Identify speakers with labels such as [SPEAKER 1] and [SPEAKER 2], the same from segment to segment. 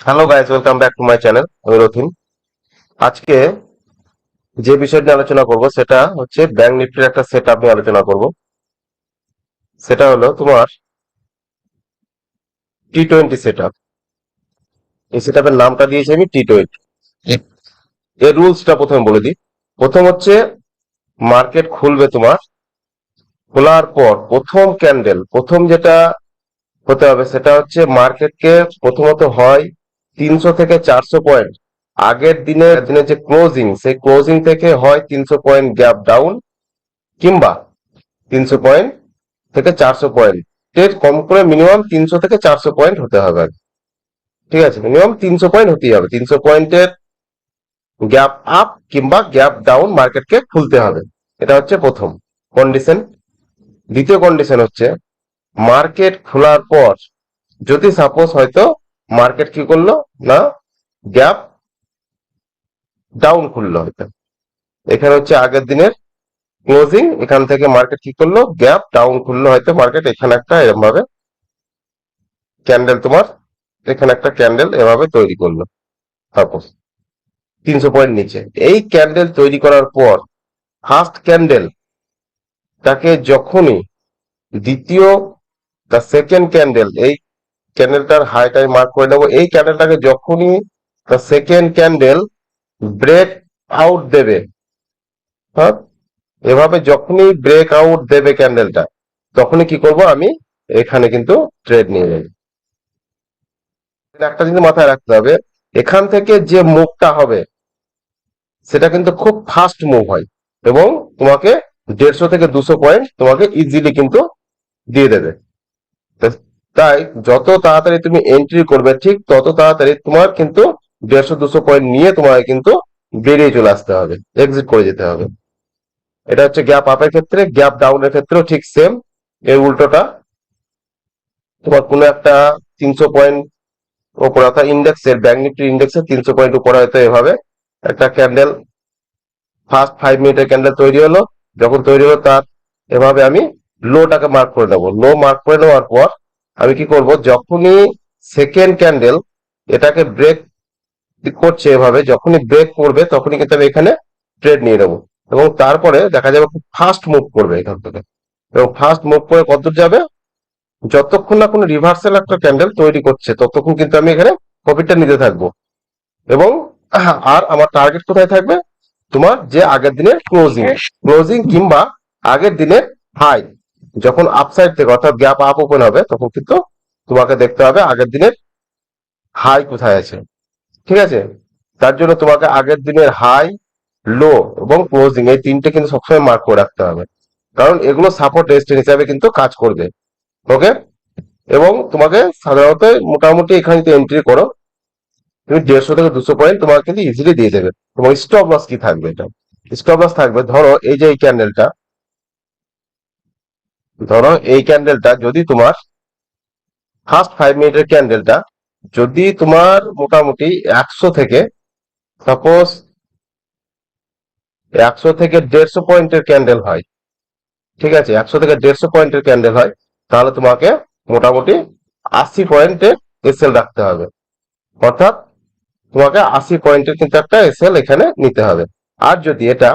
[SPEAKER 1] Hello guys welcome back to my channel আমি রথিন। আজকে যে বিষয় নিয়ে আলোচনা করব সেটা হচ্ছে ব্যাংক নিফটির একটা সেট আপ নিয়ে আলোচনা করব। সেটা হলো তোমার টি টোয়েন্টি সেট আপ এই সেট আপের নামটা দিয়েছি আমি টি টোয়েন্টি এর রুলসটা প্রথমে বলে দিই। প্রথম হচ্ছে মার্কেট খুলবে তোমার। খোলার পর প্রথম ক্যান্ডেল প্রথম যেটা হতে হবে সেটা হচ্ছে মার্কেটকে প্রথমত হয় তিনশো থেকে চারশো পয়েন্ট আগের দিনের দিনের যে ক্লোজিং সেই ক্লোজিং থেকে হয় তিনশো পয়েন্ট গ্যাপ ডাউন কিংবা তিনশো পয়েন্ট থেকে চারশো পয়েন্ট কম করে মিনিমাম তিনশো থেকে চারশো পয়েন্ট হতে হবে ঠিক আছে? মিনিমাম তিনশো পয়েন্ট হতেই হবে। তিনশো পয়েন্টের গ্যাপ আপ কিংবা গ্যাপ ডাউন মার্কেটকে খুলতে হবে। এটা হচ্ছে প্রথম কন্ডিশন দ্বিতীয় কন্ডিশন হচ্ছে মার্কেট খোলার পর যদি সাপোজ হয়তো মার্কেট কি করল? না, গ্যাপ ডাউন খুললো হয়তো। এখানে হচ্ছে আগের দিনের ক্লোজিং, এখান থেকে মার্কেট কি করল? গ্যাপ ডাউন খুললো হয়তো মার্কেট, এখানে একটা এরকম ভাবে ক্যান্ডেল তোমার, এখানে একটা ক্যান্ডেল এভাবে তৈরি করল। সাপোজ তিনশো পয়েন্ট নিচে। এই ক্যান্ডেল তৈরি করার পর ফার্স্ট ক্যান্ডেল তাকে যখনই দ্বিতীয় দ্য সেকেন্ড ক্যান্ডেল, এই ক্যান্ডেলটার হাইটাই মার্ক করে নেব এই ক্যান্ডেলটাকে যখনই সেকেন্ড ক্যান্ডেল ব্রেক আউট দেবে হ্যাঁ এভাবে যখনই ব্রেক আউট দেবে ক্যান্ডেলটা তখনই কি করব আমি? এখানে কিন্তু ট্রেড নিয়ে যাই একটা জিনিস মাথায় রাখতে হবে, এখান থেকে যে মুভটা হবে, সেটা কিন্তু খুব ফাস্ট মুভ হয় এবং তোমাকে দেড়শো থেকে দুশো পয়েন্ট তোমাকে ইজিলি কিন্তু দিয়ে দেবে। তাই যত তাড়াতাড়ি তুমি এন্ট্রি করবে, ঠিক তত তাড়াতাড়ি তোমার কিন্তু দেড়শো, দুশো পয়েন্ট নিয়ে তোমাকে কিন্তু বেরিয়ে চলে আসতে হবে এক্সিট করে যেতে হবে। এটা হচ্ছে গ্যাপ আপের ক্ষেত্রে গ্যাপ ডাউনের ক্ষেত্রেও ঠিক সেম এর উল্টোটা। তোমার কোনো একটা তিনশো পয়েন্ট ওপরে, অর্থাৎ ইন্ডেক্সের ব্যাংক নিফটি ইন্ডেক্সের তিনশো পয়েন্ট উপরে হয়তো এভাবে একটা ক্যান্ডেল ফার্স্ট ফাইভ মিনিটের ক্যান্ডেল তৈরি হলো, যখন তৈরি হলো তার এভাবে আমি লোটাকে মার্ক করে নেব লো মার্ক করে নেওয়ার পর আমি কি করব? যখনই সেকেন্ড ক্যান্ডেল এটাকে ব্রেক করছে এভাবে যখনই ব্রেক করবে তখনই কিন্তু আমি এখানে ট্রেড নিয়ে নেব। এবং তারপরে দেখা যাবে খুব ফাস্ট মুভ করবে এখান থেকে। এবং ফাস্ট মুভ করে কতদূর যাবে? যতক্ষণ না কোনো রিভার্সাল একটা ক্যান্ডেল তৈরি করছে ততক্ষণ কিন্তু আমি এখানে প্রফিটটা নিতে থাকব। এবং আর আমার টার্গেট কোথায় থাকবে? তোমার যে আগের দিনের ক্লোজিং ক্লোজিং কিংবা আগের দিনের হাই যখন আপসাইড থেকে অর্থাৎ গ্যাপ আপ ওপেন হবে, তখন কিন্তু তোমাকে দেখতে হবে আগের দিনের হাই কোথায় আছে। ঠিক আছে? তার জন্য তোমাকে আগের দিনের হাই লো এবং ক্লোজিং এই তিনটে কিন্তু সবসময় মার্ক করে রাখতে হবে। কারণ এগুলো সাপোর্ট রেজিস্ট্যান্স হিসাবে কিন্তু কাজ করবে। ওকে এবং তোমাকে সাধারণত মোটামুটি এখানে যদি এন্ট্রি করো, তুমি দেড়শো থেকে দুশো পয়েন্ট তোমাকে কিন্তু ইজিলি দিয়ে দেবে। তোমার স্টপ লস কি থাকবে এটা? স্টপ লস থাকবে, ধরো এই যে এই ক্যান্ডেলটা ধরো এই ক্যান্ডেলটা যদি তোমার ফার্স্ট ফাইভ মিনিটের ক্যান্ডেলটা যদি তোমার মোটামুটি একশো থেকে সাপোজ একশো থেকে দেড়শো পয়েন্টের ক্যান্ডেল হয়, ঠিক আছে? একশো থেকে দেড়শো পয়েন্টের ক্যান্ডেল হয়, তাহলে তোমাকে মোটামুটি আশি পয়েন্টের এসএল রাখতে হবে। অর্থাৎ তোমাকে আশি পয়েন্টের কিন্তু একটা এসএল এখানে নিতে হবে। আর যদি এটা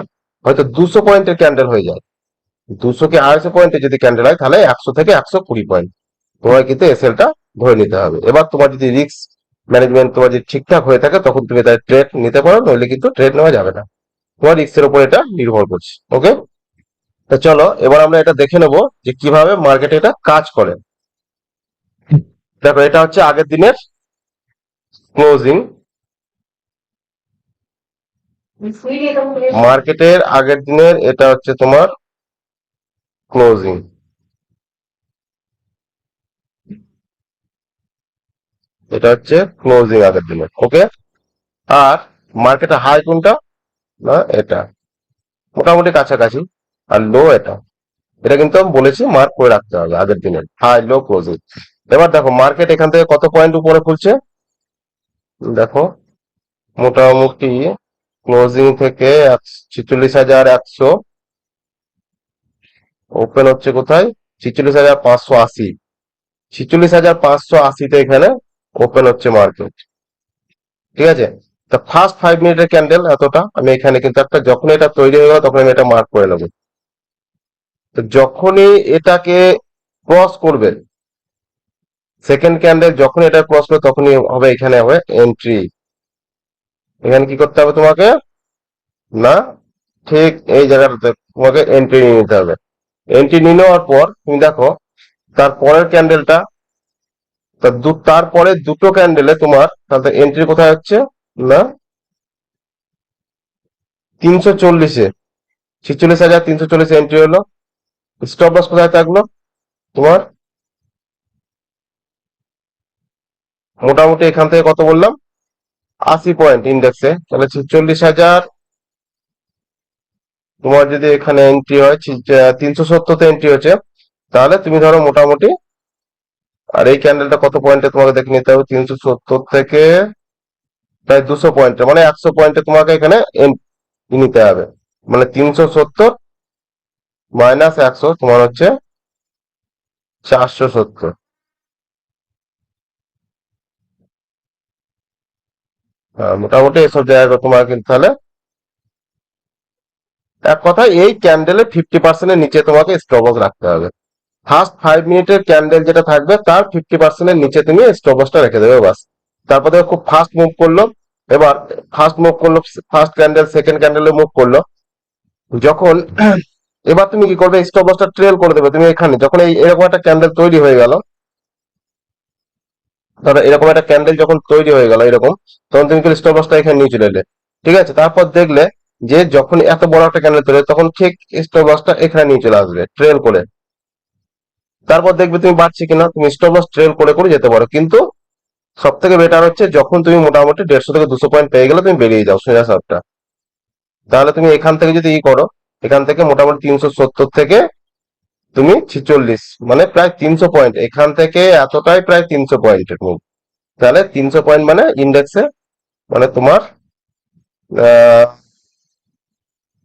[SPEAKER 1] হয়তো দুশো পয়েন্টের ক্যান্ডেল হয়ে যায় দুশো কি আড়াইশো পয়েন্টে যদি ক্যান্ডেল হয় তাহলে একশো থেকে একশো কুড়ি পয়েন্ট তোমার কিন্তু এসএলটা ধরে নিতে হবে। এবার তোমার যদি রিস্ক ম্যানেজমেন্ট তোমার যদি ঠিকঠাক হয়ে থাকে তখন তুমি তার ট্রেড নিতে পারো নইলে কিন্তু ট্রেড নেওয়া যাবে না। তোমার রিস্কের উপর এটা নির্ভর করছে ওকে তো চলো এবার আমরা এটা দেখে নেব যে কীভাবে মার্কেটে এটা কাজ করে। দেখো এটা হচ্ছে আগের দিনের ক্লোজিং মার্কেটের আগের দিনের এটা হচ্ছে তোমার ক্লোজিং এটা হচ্ছে ক্লোজিং আগের দিনের ওকে আর মার্কেটে হাই কোনটা? না, এটা। মোটামুটি কাছাকাছি, আর লো এটা। এটা কিন্তু আমি বলেছি মার্ক করে রাখতে হবে আগের দিনের। হাই লো ক্লোজিং এবার দেখো মার্কেট এখান থেকে কত পয়েন্ট উপরে খুলছে? দেখো, মোটামুটি ক্লোজিং থেকে ছিচল্লিশ হাজার একশো ওপেন হচ্ছে কোথায়? ছিচল্লিশ হাজার পাঁচশো আশি। ছিচল্লিশ হাজার পাঁচশো আশিতে এখানে ওপেন হচ্ছে মার্কেট ঠিক আছে? তো ফার্স্ট ফাইভ মিনিটের ক্যান্ডেল এতটা, আমি এখানে কিন্তু একটা যখন এটা তৈরি হয়ে গেল, তখন আমি এটা মার্ক করে নেব। তো যখনই এটাকে ক্রস করবে সেকেন্ড ক্যান্ডেল যখন এটা ক্রস করবে, তখনই হবে এখানে হবে এন্ট্রি এখানে কি করতে হবে তোমাকে? না? ঠিক এই জায়গাটাতে তোমাকে এন্ট্রি নিতে হবে। এন্ট্রি নিয়ে নেওয়ার পর, তুমি দেখো, তার পরের ক্যান্ডেলটা তারপরে দুটো ক্যান্ডেলে তোমার তাহলে এন্ট্রি কোথায় হচ্ছে? না, তিনশো চল্লিশে, ছিচল্লিশ হাজার তিনশো চল্লিশে এন্ট্রি হলো। স্টপ লস কোথায় থাকল? তোমার মোটামুটি এখান থেকে কত বললাম? আশি পয়েন্ট ইন্ডেক্সে তাহলে ছিচল্লিশ হাজার তোমার যদি এখানে এন্ট্রি হয় তিনশো সত্তরতে এন্ট্রি হচ্ছে, তাহলে তুমি ধরো মোটামুটি, আর এই ক্যান্ডেলটা কত পয়েন্টে তোমাকে দেখে নিতে হবে? তিনশো সত্তর থেকে প্রায় দুশো পয়েন্টে মানে একশো পয়েন্টে তোমাকে এখানে নিতে হবে। মানে তিনশো সত্তর মাইনাস একশো, তোমার হচ্ছে চারশো সত্তর। মোটামুটি এসব জায়গা তোমার কিন্তু তাহলে এক কথা এই ক্যান্ডেলে ফিফটি পার্সেন্টের নিচে তোমাকে স্টপস রাখতে হবে। ফার্স্ট ফাইভ মিনিটের ক্যান্ডেল যেটা থাকবে, তার ফিফটি পার্সেন্টের নিচে তুমি স্টপসটা রেখে দেবে বাস তারপর দেখো খুব ফাস্ট মুভ করল। এবার ফার্স্ট মুভ করল ফার্স্ট ক্যান্ডেল সেকেন্ড ক্যান্ডেলে মুভ করল। যখন, এবার তুমি কি করবে স্টপসটা ট্রেল করে দেবে তুমি এখানে। যখন এই, এরকম একটা ক্যান্ডেল তৈরি হয়ে গেল, ধরো এরকম একটা ক্যান্ডেল যখন তৈরি হয়ে গেল এরকম, তখন তুমি স্টপসটা এখানে নিয়ে চলে এলে। ঠিক আছে? তারপর দেখলে যে যখন এত বড় একটা ক্যান্ডেল তোলে তখন ঠিক স্টপ লসটা এখানে নিয়ে চলে আসবে ট্রেল করে। তারপর দেখবে তুমি বাড়ছে কিনা, তুমি স্টপ লস ট্রেল করে করে যেতে পারো। কিন্তু সব থেকে বেটার হচ্ছে, যখন তুমি মোটামুটি দেড়শো থেকে দুশো পয়েন্ট পেয়ে গেলে তুমি বেরিয়ে যাও সোজা সাপটা। তাহলে তুমি এখান থেকে যদি ই করো, এখান থেকে মোটামুটি তিনশো সত্তর থেকে তুমি ছিচল্লিশ মানে প্রায় তিনশো পয়েন্ট এখান থেকে এতটাই প্রায় তিনশো পয়েন্টের মুভ তাহলে তিনশো পয়েন্ট মানে ইন্ডেক্সে মানে তোমার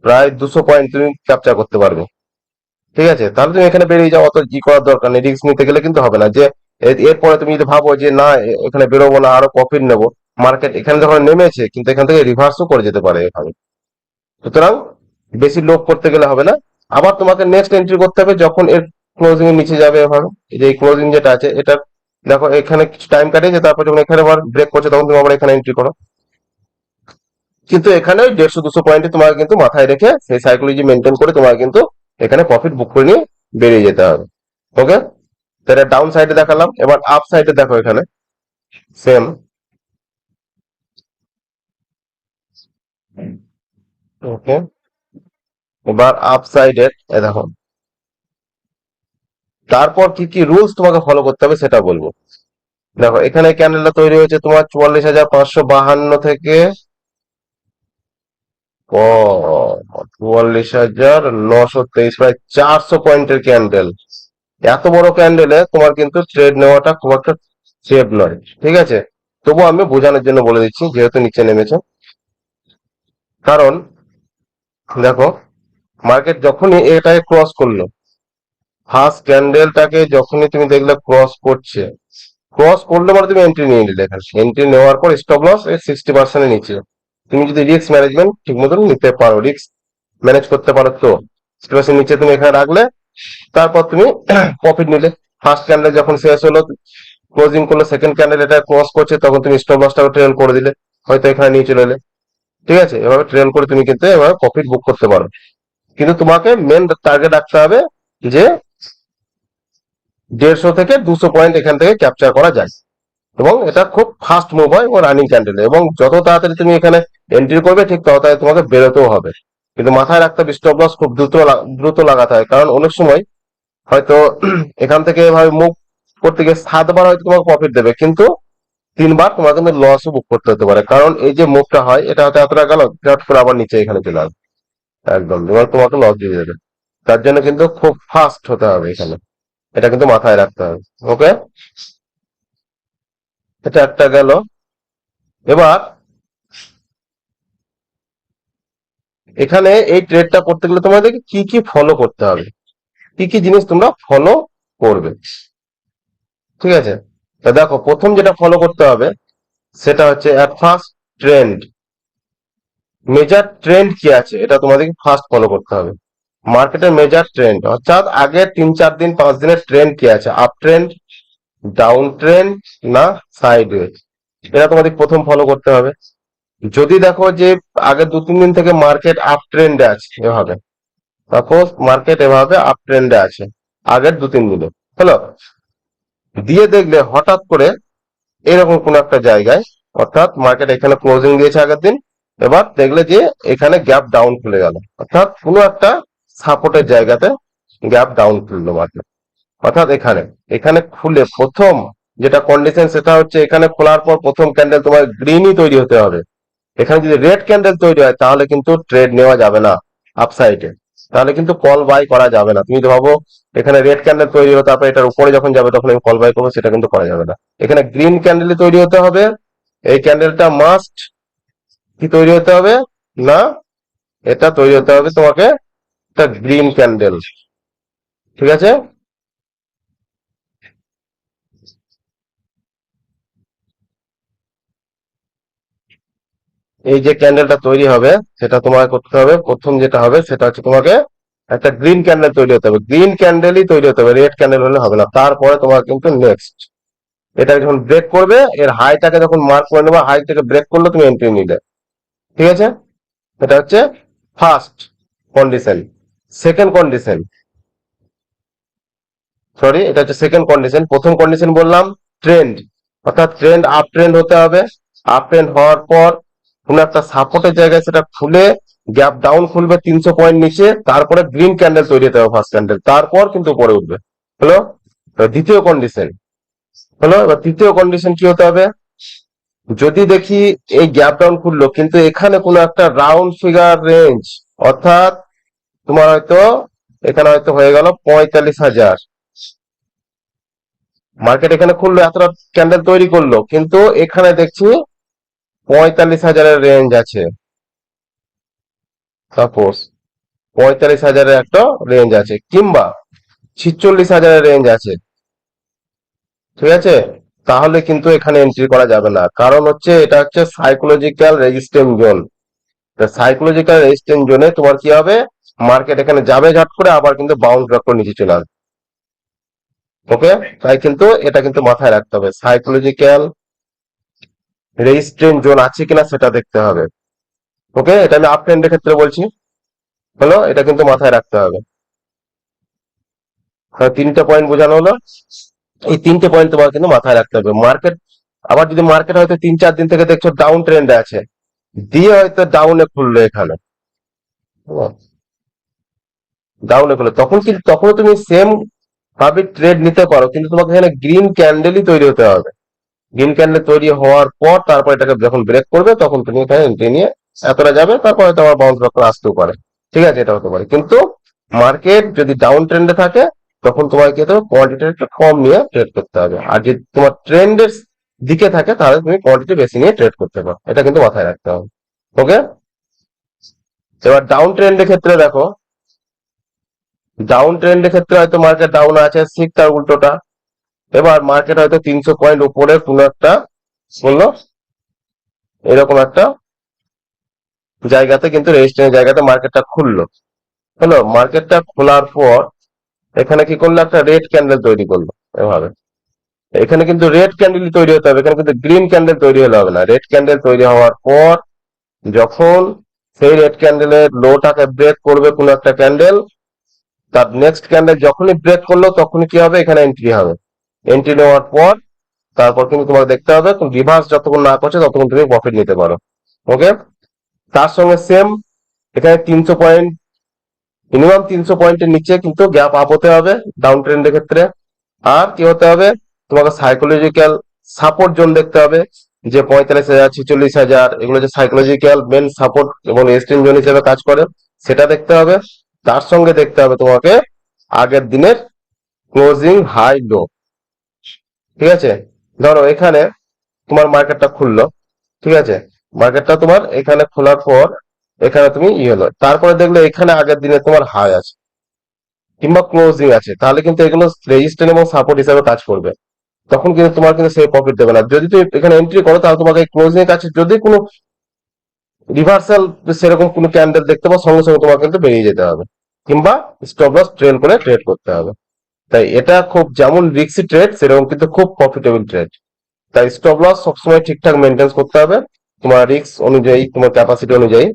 [SPEAKER 1] প্রায় দুশো পয়েন্ট তুমি ক্যাপচার করতে পারবে। ঠিক আছে? তাহলে তুমি এখানে বেরিয়ে যাও, অত ই করার দরকার নেই রিস্ক নিতে গেলে কিন্তু হবে না। যে এরপরে তুমি যদি ভাবো যে না এখানে বেরোবো না, আরও প্রফিট নেব মার্কেট এখানে যখন নেমেছে, কিন্তু এখান থেকে রিভার্সও করে যেতে পারে এখানে সুতরাং বেশি লোভ করতে গেলে হবে না। আবার তোমাকে নেক্সট এন্ট্রি করতে হবে যখন এর ক্লোজিং এর নিচে যাবে এই যে ক্লোজিং যেটা আছে, এটা দেখো, এখানে কিছু টাইম কাটিয়েছে, তারপর যখন এখানে আবার ব্রেক করছে, তখন তুমি আবার এখানে এন্ট্রি করো। কিন্তু এখানে দেড়শো, দুশো পয়েন্টে তোমাকে কিন্তু মাথায় রেখে সেই সাইকোলজি মেনটেন করে তোমাকে কিন্তু এখানে প্রফিট বুক করে নিয়ে বেরিয়ে যেতে হবে। ওকে তাহলে ডাউন সাইডে দেখালাম, এবার আপ সাইডে দেখো এখানে। সেম ওকে এবার আপ সাইডে দেখো। তারপর কি কি রুলস তোমাকে ফলো করতে হবে সেটা বলব। দেখো, এখানে ক্যান্ডেলটা তৈরি হয়েছে তোমার চুয়াল্লিশ হাজার পাঁচশো বাহান্ন থেকে চুয়াল্লিশ হাজার নশো তেইশ প্রায় চারশো পয়েন্টের ক্যান্ডেল। এত বড় ক্যান্ডেলে তোমার কিন্তু ট্রেড নেওয়াটা খুব একটা সেফ নয়, ঠিক আছে? তবু আমি বোঝানোর জন্য বলে দিচ্ছি, যেহেতু নিচে নেমেছে। কারণ, দেখো মার্কেট যখনই এটাকে ক্রস করল ফার্স্ট ক্যান্ডেলটাকে যখনই তুমি দেখলে ক্রস করছে ক্রস করলে মানে তুমি এন্ট্রি নিয়ে নিলে। এন্ট্রি নেওয়ার পর স্টপ লস সিক্সটি পার্সেন্টের নিচে। তুমি যদি রিস্ক ম্যানেজমেন্ট ঠিক মতন নিতে পারো রিস্ক ম্যানেজ করতে পারো তো। সিক্সটি নিচে তুমি এখানে রাখলে, তারপর তুমি প্রফিট নিলে। ফার্স্ট ক্যান্ডেল যখন শেষ হলো ক্লোজিং করল সেকেন্ড ক্যান্ডেল এটা ক্রস করছে, তখন তুমি স্টপ লসটাকে ট্রেল করে দিলে, হয়তো এখানে নিয়ে চলে এলে। ঠিক আছে? এভাবে ট্রেল করে তুমি কিন্তু এভাবে প্রফিট বুক করতে পারো। কিন্তু তোমাকে মেন টার্গেট রাখতে হবে যে দেড়শো থেকে দুশো পয়েন্ট এখান থেকে ক্যাপচার করা যায়। এবং এটা খুব ফাস্ট মুভ হয় এবং রানিং ক্যান্ডেল এবং যত তাড়াতাড়ি তুমি এখানে এন্ট্রি করবে, ঠিক তত তোমাকে বেরোতেও হবে। কিন্তু মাথায় রাখতে স্টপ লস খুব দ্রুত দ্রুত লাগাতে হয়। কারণ অনেক সময় হয়তো এখান থেকে এভাবে মুভ করতে গিয়ে সাতবার হয়তো তোমাকে প্রফিট দেবে, কিন্তু তিনবার তোমার কিন্তু লসও বুক করতে হতে পারে। কারণ এই যে মুভটা হয়, এটা হয়তো এতটা গেল হঠাৎ করে আবার নিচে এখানে চলে আসবে। একদম, এবার তোমাকে লস দিয়ে দেবে। তার জন্য কিন্তু খুব ফাস্ট হতে হবে এখানে। এটা কিন্তু মাথায় রাখতে হবে। ওকে এটা একটা গেল। এবার এখানে এই ট্রেডটা করতে গেলে তোমাদেরকে কি কি ফলো করতে হবে? কি কি জিনিস তোমরা ফলো করবে? ঠিক আছে? তা দেখো, প্রথম যেটা ফলো করতে হবে, সেটা হচ্ছে at first trend major trend কি আছে? এটা তোমাদেরকে ফার্স্ট ফলো করতে হবে। মার্কেটের মেজার ট্রেন্ড অর্থাৎ আগে তিন, চার দিন, পাঁচ দিনের ট্রেন্ড কি আছে? আপ ট্রেন্ড ডাউন ট্রেন্ড না সাইড এটা তোমাদের প্রথম ফলো করতে হবে। যদি দেখো যে আগে দু, তিন দিন থেকে মার্কেট আপ ট্রেন্ডে আছে এভাবে। সাপোজ মার্কেট এভাবে আপ ট্রেন্ডে আছে আগের দু, তিন দিনে। হলো? দিয়ে দেখলে হঠাৎ করে এরকম কোন একটা জায়গায় অর্থাৎ মার্কেট এখানে ক্লোজিং দিয়েছে আগের দিন, এবার দেখলে যে এখানে গ্যাপ ডাউন খুলে গেল। অর্থাৎ কোনো একটা সাপোর্টের জায়গাতে গ্যাপ ডাউন খুললো মার্কেট অর্থাৎ এখানে এখানে খুলে প্রথম যেটা কন্ডিশন সেটা হচ্ছে এখানে খোলার পর প্রথম ক্যান্ডেল তোমার গ্রিনই তৈরি হতে হবে। এখানে যদি রেড ক্যান্ডেল তৈরি হয়, তাহলে কিন্তু ট্রেড নেওয়া যাবে না আপসাইডে তাহলে কিন্তু কল বাই করা যাবে না। তুমি ভাবো, এখানে রেড ক্যান্ডেল তৈরি হলো, তারপর এটার উপরে যখন যাবে তখন আমি কল বাই করব, সেটা কিন্তু করা যাবে না। এখানে গ্রিন ক্যান্ডেল তৈরি হতে হবে, এই ক্যান্ডেলটা মাস্ট কি তৈরি হতে হবে? না, এটা তৈরি হতে হবে তোমাকে একটা গ্রিন ক্যান্ডেল ঠিক আছে? এই যে ক্যান্ডেলটা তৈরি হবে, সেটা তোমাকে করতে হবে। প্রথম যেটা হবে, সেটা হচ্ছে তোমাকে একটা গ্রিন ক্যান্ডেল তৈরি হতে হবে। গ্রিন ক্যান্ডেলই তৈরি হতে হবে। রেড ক্যান্ডেল হলে হবে না। তারপরে তোমার কিন্তু নেক্সট এটা যখন ব্রেক করবে, এর হাইটাকে যখন মার্ক করে নেবে হাই থেকে ব্রেক করলে তুমি এন্ট্রি নিলে। ঠিক আছে? এটা হচ্ছে first condition second condition sorry এটা হচ্ছে সেকেন্ড কন্ডিশন প্রথম কন্ডিশন বললাম ট্রেন্ড অর্থাৎ ট্রেন্ড আপ ট্রেন্ড হতে হবে। আপ ট্রেন্ড হওয়ার পর কোনো একটা সাপোর্টের জায়গায় সেটা খুলে গ্যাপ ডাউন খুলবে তিনশো পয়েন্ট নিচে, তারপরে গ্রিন ক্যান্ডেল তৈরি হতে হবে ফার্স্ট ক্যান্ডেল তারপর কিন্তু উপরে উঠবে। হলো দ্বিতীয় কন্ডিশন হলো এবার তৃতীয় কন্ডিশন কি হতে হবে? যদি দেখি এই গ্যাপ ডাউন খুললো, কিন্তু এখানে কোনো একটা রাউন্ড ফিগার রেঞ্জ অর্থাৎ তোমার হয়তো, এখানে হয়তো হয়ে গেল পঁয়তাল্লিশ হাজার। মার্কেট এখানে খুললো, এতটা ক্যান্ডেল তৈরি করল, কিন্তু এখানে দেখছি পঁয়তাল্লিশ হাজারের রেঞ্জ আছে। সাপোজ পঁয়তাল্লিশ হাজারের একটা রেঞ্জ আছে, কিংবা ছিচল্লিশ হাজারের রেঞ্জ আছে। ঠিক আছে? তাহলে কিন্তু এখানে এন্ট্রি করা যাবে না। কারণ হচ্ছে এটা হচ্ছে psychological resistant zone psychological resistant জোনে তোমার কি হবে? মার্কেট এখানে যাবে ঝট করে, আবার কিন্তু বাউন্স ব্যাক করে নিচে চলে আসবে। ওকে তাই কিন্তু এটা কিন্তু মাথায় রাখতে হবে। সাইকোলজিক্যাল রেজিস্ট্যান্ট জোন আছে কিনা সেটা দেখতে হবে। ওকে? এটা আমি আপ ট্রেন্ডের ক্ষেত্রে বলছি। হলো এটা কিন্তু মাথায় রাখতে হবে। তিনটা পয়েন্ট বোঝানো হলো। এই তিনটে পয়েন্ট তোমার কিন্তু মাথায় রাখতে হবে। মার্কেট আবার যদি মার্কেট হয়তো তিন চার দিন থেকে দেখছ ডাউন ট্রেন্ডে আছে। দিয়ে হয়তো ডাউনে খুললো এখানে। ডাউনে খুললো। তখন কিন্তু তখন তুমি সেম ভাবে ট্রেড নিতে পারো। কিন্তু তোমাকে এখানে গ্রিন ক্যান্ডেলই তৈরি হতে হবে। গ্রিন ক্যান্ডেল তৈরি হওয়ার পর তারপর এটাকে যখন ব্রেক করবে, তখন তুমি এখানে এন্ট্রি নিয়ে এতটা যাবে, তারপরে তোমার বাউন্স ব্যাক আসতেও পারে। ঠিক আছে এটা হতে পারে কিন্তু মার্কেট যদি ডাউন ট্রেন্ডে থাকে, তখন তোমাকে কি হতে একটু কম নিয়ে ট্রেড করতে হবে। আর যদি তোমার ট্রেন্ডের দিকে থাকে, তাহলে তুমি কোয়ান্টিটি বেশি নিয়ে ট্রেড করতে পারো। এটা কিন্তু মাথায় রাখতে হবে। ওকে এবার ডাউন ট্রেন্ডের ক্ষেত্রে দেখো। ডাউন ট্রেন্ডের ক্ষেত্রে হয়তো মার্কেট ডাউন আছে ঠিক তার উল্টোটা। এবার মার্কেট হয়তো তিনশো পয়েন্ট উপরে কোনো একটা বলল, এরকম একটা জায়গাতে কিন্তু রেজিস্ট্রেশন জায়গাতে মার্কেটটা খুললো। হলো মার্কেটটা খোলার পর এখানে কি করল? একটা রেড ক্যান্ডেল তৈরি করল এভাবে। এখানে কিন্তু রেড ক্যান্ডেল তৈরি হতে হবে, এখানে কিন্তু গ্রিন ক্যান্ডেল তৈরি হলে হবে না। রেড ক্যান্ডেল তৈরি হওয়ার পর যখন সেই রেড ক্যান্ডেলের লোটাকে ব্রেক করবে কোনো একটা ক্যান্ডেল তার নেক্সট ক্যান্ডেল যখনই ব্রেক করল তখনই কি হবে? এখানে এন্ট্রি হবে। এন্ট্রি নেওয়ার পর তারপর কিন্তু তোমাকে দেখতে হবে, তুমি রিভার্স যতক্ষণ না করছে ততক্ষণ তুমি প্রফিট নিতে পারো। ওকে তার সঙ্গে সেম এখানে তিনশো পয়েন্ট মিনিমাম তিনশো পয়েন্টের নিচে কিন্তু গ্যাপ আপ হতে হবে ডাউন ট্রেন্ডের ক্ষেত্রে। আর কি হতে হবে? তোমাকে সাইকোলজিক্যাল সাপোর্ট জোন দেখতে হবে, যে পঁয়তাল্লিশ হাজার, ছিচল্লিশ হাজার, এগুলো যে সাইকোলজিক্যাল মেন সাপোর্ট এবং রেজিস্ট্যান্ট জোন হিসেবে কাজ করে, সেটা দেখতে হবে। তার সঙ্গে দেখতে হবে তোমাকে আগের দিনের ক্লোজিং হাই লো ঠিক আছে? ধরো এখানে তোমার মার্কেটটা খুললো, ঠিক আছে? মার্কেটটা তোমার এখানে খোলার পর এখানে তুমি ই হলো। তারপরে দেখলে এখানে আগের দিনে তোমার হাই আছে, কিংবা ক্লোজিং আছে। তাহলে কিন্তু এগুলো রেজিস্ট্যান্ট এবং সাপোর্ট হিসাবে কাজ করবে। তখন কিন্তু তোমার কিন্তু সেই প্রফিট দেবে না। যদি তুমি এখানে এন্ট্রি করো, তাহলে তোমাকে ক্লোজিং এর কাছে যদি কোনো রিভার্সাল সেরকম কোনো ক্যান্ডেল দেখতে পাও, সঙ্গে সঙ্গে তোমাকে কিন্তু বেরিয়ে যেতে হবে, কিংবা স্টপ লস ট্রেল করে ট্রেড করতে হবে। তাই এটা খুব যেমন রিক্সি ট্রেড সেরকম কিন্তু খুব প্রফিটেবল ট্রেড তাই স্টপ লস সবসময় ঠিকঠাক মেনটেন করতে হবে। তোমার রিক্স অনুযায়ী, তোমার ক্যাপাসিটি অনুযায়ী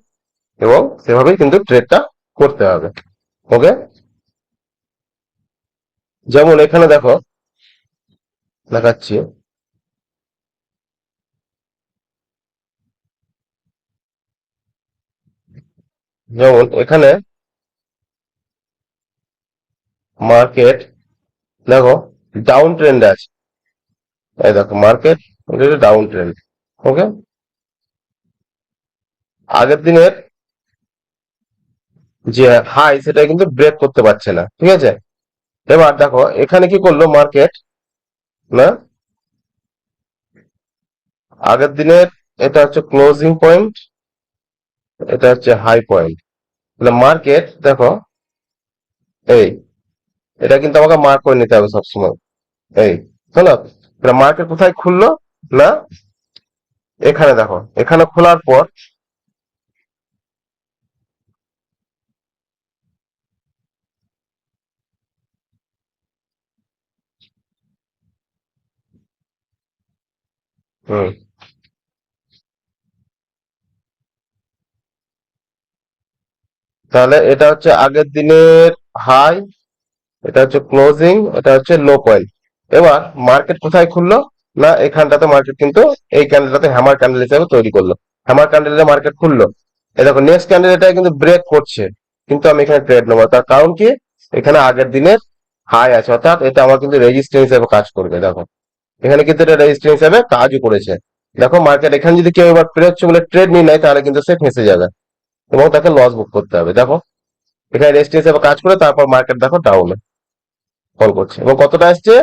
[SPEAKER 1] এবং সেভাবেই কিন্তু ট্রেডটা করতে হবে। ওকে যেমন এখানে দেখো, দেখাচ্ছি। যেমন এখানে মার্কেট দেখো ডাউন ট্রেন্ড আছে। এই দেখো মার্কেট ডাউন ট্রেন্ড ওকে আগের দিনের যে হাই সেটা কিন্তু ব্রেক করতে পারছে না, ঠিক আছে? এবার দেখো, এখানে কি করল মার্কেট না? আগের দিনের এটা হচ্ছে ক্লোজিং পয়েন্ট এটা হচ্ছে হাই পয়েন্ট মার্কেট দেখো, এই এটা কিন্তু আমাকে মার্ক করে নিতে হবে সবসময়। এই, শোনো মার্কেট কোথায় খুললো? না, এখানে দেখো। এখানে খোলার পর তাহলে এটা হচ্ছে আগের দিনের হাই এটা হচ্ছে ক্লোজিং এটা হচ্ছে লো পয়েন্ট এবার মার্কেট কোথায় খুললো? না, এখানটাতে মার্কেট কিন্তু এই ক্যান্ডেলটাতে হ্যামার ক্যান্ডেল হিসেবে তৈরি করল। হ্যামার ক্যান্ডেলে মার্কেট খুললো। এই দেখো নেক্সট ক্যান্ডেল এটা কিন্তু ব্রেক করছে। কিন্তু আমি এখানে ট্রেড নেব। তার কারণ কি? এখানে আগের দিনের হাই আছে। অর্থাৎ এটা আমার কিন্তু রেজিস্ট্যান্স হিসেবে কাজ করবে, দেখো। এখানে কিন্তু এটা রেজিস্ট্যান্স হিসেবে কাজও করেছে। দেখো মার্কেট এখানে যদি কেউ এবার ফেরোচ্ছে বলে ট্রেড নিয়ে নেয়, তাহলে কিন্তু সে ফেঁসে যাবে। এবং তাকে লস বুক করতে হবে, দেখো। এখানে রেজিস্ট্যান্স হিসেবে কাজ করে তারপর মার্কেট দেখো ডাউনে ফল করছে। এবং কতটা আসছে?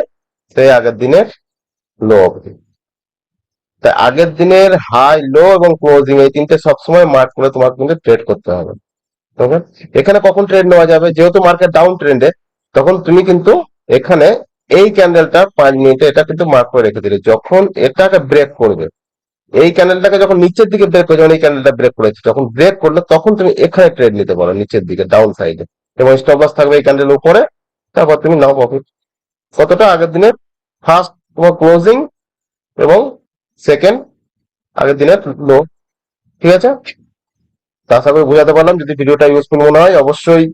[SPEAKER 1] সেই আগের দিনের লো অবধি। তাই আগের দিনের হাই লো এবং ক্লোজিং এই তিনটে সবসময় মার্ক করে তোমাকে কিন্তু ট্রেড করতে হবে। এখানে কখন ট্রেড নেওয়া যাবে? যেহেতু মার্কেট ডাউন ট্রেন্ডে তখন তুমি কিন্তু এখানে এই ক্যান্ডেলটা পাঁচ মিনিটে এটা কিন্তু মার্ক করে রেখে দিলে। যখন এটাকে ব্রেক করবে, এই ক্যান্ডেলটাকে যখন নিচের দিকে ব্রেক করে যখন এই ক্যান্ডেলটা ব্রেক করেছে, যখন ব্রেক করলে, তখন তুমি এখানে ট্রেড নিতে পারো নিচের দিকে ডাউন সাইডে এবং স্টপ লস থাকবে এই ক্যান্ডেল উপরে। তারপর তুমি নাও প্রফিট কতটা? আগের দিনের ফার্স্ট তোমার ক্লোজিং এবং সেকেন্ড আগের দিনের লো ঠিক আছে? তা আশা বোঝাতে পারলাম। যদি ভিডিওটা ইউজফুল মনে হয়, অবশ্যই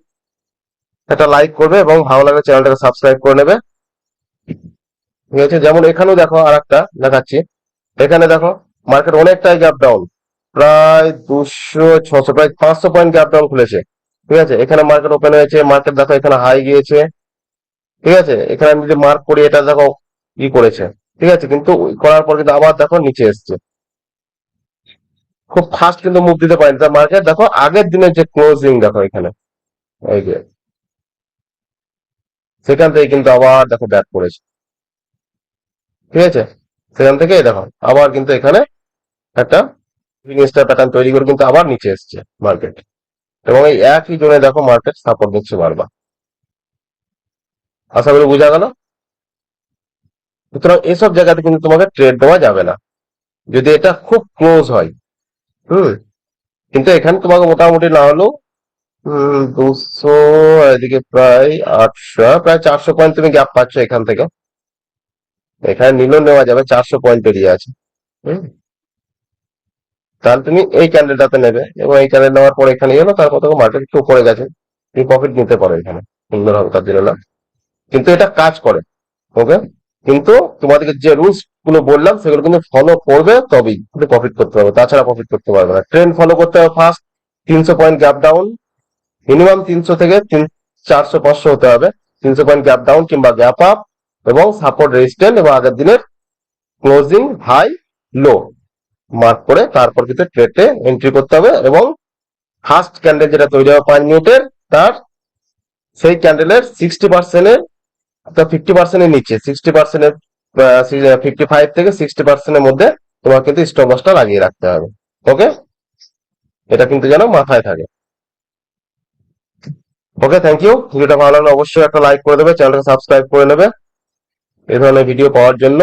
[SPEAKER 1] একটা লাইক করবে এবং ভালো লাগলে চ্যানেলটাকে সাবস্ক্রাইব করে নেবে। ঠিক আছে? যেমন এখানেও দেখো আর একটা দেখাচ্ছি। এখানে দেখো মার্কেট অনেকটাই গ্যাপ ডাউন প্রায় দুশো, ছশো, প্রায় পাঁচশো পয়েন্ট গ্যাপ ডাউন খুলেছে। ঠিক আছে? এখানে মার্কেট ওপেন হয়েছে। মার্কেট দেখো এখানে হাই গিয়েছে। ঠিক আছে? এখানে আমি যদি মার্ক করি, এটা দেখো ই করেছে। ঠিক আছে? কিন্তু করার পর কিন্তু আবার দেখো নিচে এসছে। খুব ফাস্ট কিন্তু মুভ দিতে পারেনি। তার মার্কেট দেখো, আগের দিনের যে ক্লোজিং দেখো এখানে। এই যে, সেখান থেকে কিন্তু আবার দেখো ব্যাক করেছে। ঠিক আছে? সেখান থেকে দেখো, আবার কিন্তু এখানে একটা স্টার প্যাটার্ন তৈরি করে কিন্তু আবার নিচে এসছে মার্কেট এবং এই একই জোনে দেখো মার্কেট সাপোর্ট দিচ্ছে বারবার। আশা করি বোঝা গেল? সুতরাং এসব জায়গাতে কিন্তু তোমাকে ট্রেড দেওয়া যাবে না। যদি এটা খুব ক্লোজ হয়, হুম, কিন্তু এখানে তোমাকে মোটামুটি না হলেও দুশো, এদিকে প্রায় আটশো, প্রায় চারশো পয়েন্ট তুমি গ্যাপ পাচ্ছ এখান থেকে। এখানে নিলেও নেওয়া যাবে, চারশো পয়েন্ট বেরিয়ে আছে, হুম। তাহলে তুমি এই ক্যান্ডেলটাতে নেবে এবং এই ক্যান্ডেল নেওয়ার পর এখানে গেলো তারপর তোমাকে মার্কেট একটু উপরে গেছে। তুমি প্রফিট নিতে পারো এখানে, সুন্দর হবে, তার জন্য না? কিন্তু এটা কাজ করে ওকে কিন্তু তোমাদেরকে যে রুলসগুলো বললাম, সেগুলো কিন্তু ফলো করবে তবেই তুমি প্রফিট করতে পারবে। তাছাড়া প্রফিট করতে পারবে না। ট্রেন্ড ফলো করতে হবে ফার্স্ট তিনশো পয়েন্ট গ্যাপ ডাউন মিনিমাম তিনশো থেকে তিন, চারশো, পাঁচশো হতে হবে। তিনশো পয়েন্ট গ্যাপ ডাউন কিংবা গ্যাপ আপ এবং সাপোর্ট রেজিস্ট্যান্ট এবং আগের দিনের ক্লোজিং হাই লো মার্ক করে তারপর কিন্তু ট্রেডে এন্ট্রি করতে হবে এবং ফার্স্ট ক্যান্ডেল যেটা তৈরি হবে পাঁচ মিনিটের তার সেই ক্যান্ডেলের সিক্সটি পার্সেন্টের ফিফটি পার্সেন্টের নিচে সিক্সটি পার্সেন্টের ফিফটি ফাইভ থেকে সিক্সটি পার্সেন্টের মধ্যে তোমার কিন্তু স্টপ লসটা লাগিয়ে রাখতে হবে ওকে এটা কিন্তু যেন মাথায় থাকে। ওকে থ্যাংক ইউ ভিডিওটা ভালো লাগলে অবশ্যই একটা লাইক করে দেবে চ্যানেলটা সাবস্ক্রাইব করে নেবে। এই ধরনের ভিডিও পাওয়ার জন্য।